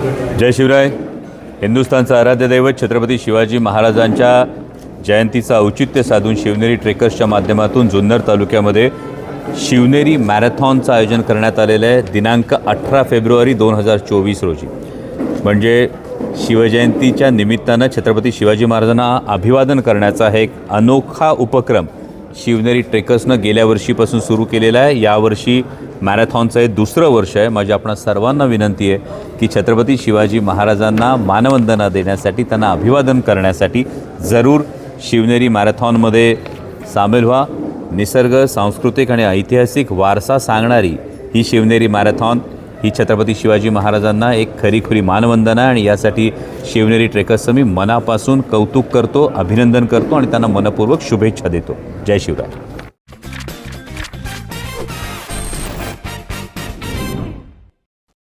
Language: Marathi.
जय शिवराय. हिंदुस्थानचं आराध्य दैवत छत्रपती शिवाजी महाराजांच्या जयंतीचं औचित्य साधून शिवनेरी ट्रेकर्सच्या माध्यमातून जुन्नर तालुक्यामध्ये शिवनेरी मॅरेथॉनचं आयोजन करण्यात आलेलं आहे दिनांक अठरा फेब्रुवारी दोन हजार चोवीस रोजी. म्हणजे शिवजयंतीच्या निमित्तानं छत्रपती शिवाजी महाराजांना अभिवादन करण्याचा हा एक अनोखा उपक्रम शिवनेरी ट्रेकर्सनं गेल्या वर्षीपासून सुरू केलेला आहे. यावर्षी मॅरेथॉनचं हे दुसरं वर्ष आहे. माझी आपण सर्वांना विनंती आहे की छत्रपती शिवाजी महाराजांना मानवंदना देण्यासाठी त्यांना अभिवादन करण्यासाठी जरूर शिवनेरी मॅरेथॉनमध्ये सामील व्हा. निसर्ग सांस्कृतिक आणि ऐतिहासिक वारसा सांगणारी ही शिवनेरी मॅरेथॉन ही छत्रपती शिवाजी महाराजांना एक खरीखुरी मानवंदना आहे आणि यासाठी शिवनेरी ट्रेकर्सचं मी मनापासून कौतुक करतो अभिनंदन करतो आणि त्यांना मनपूर्वक शुभेच्छा देतो. जय शिवराय.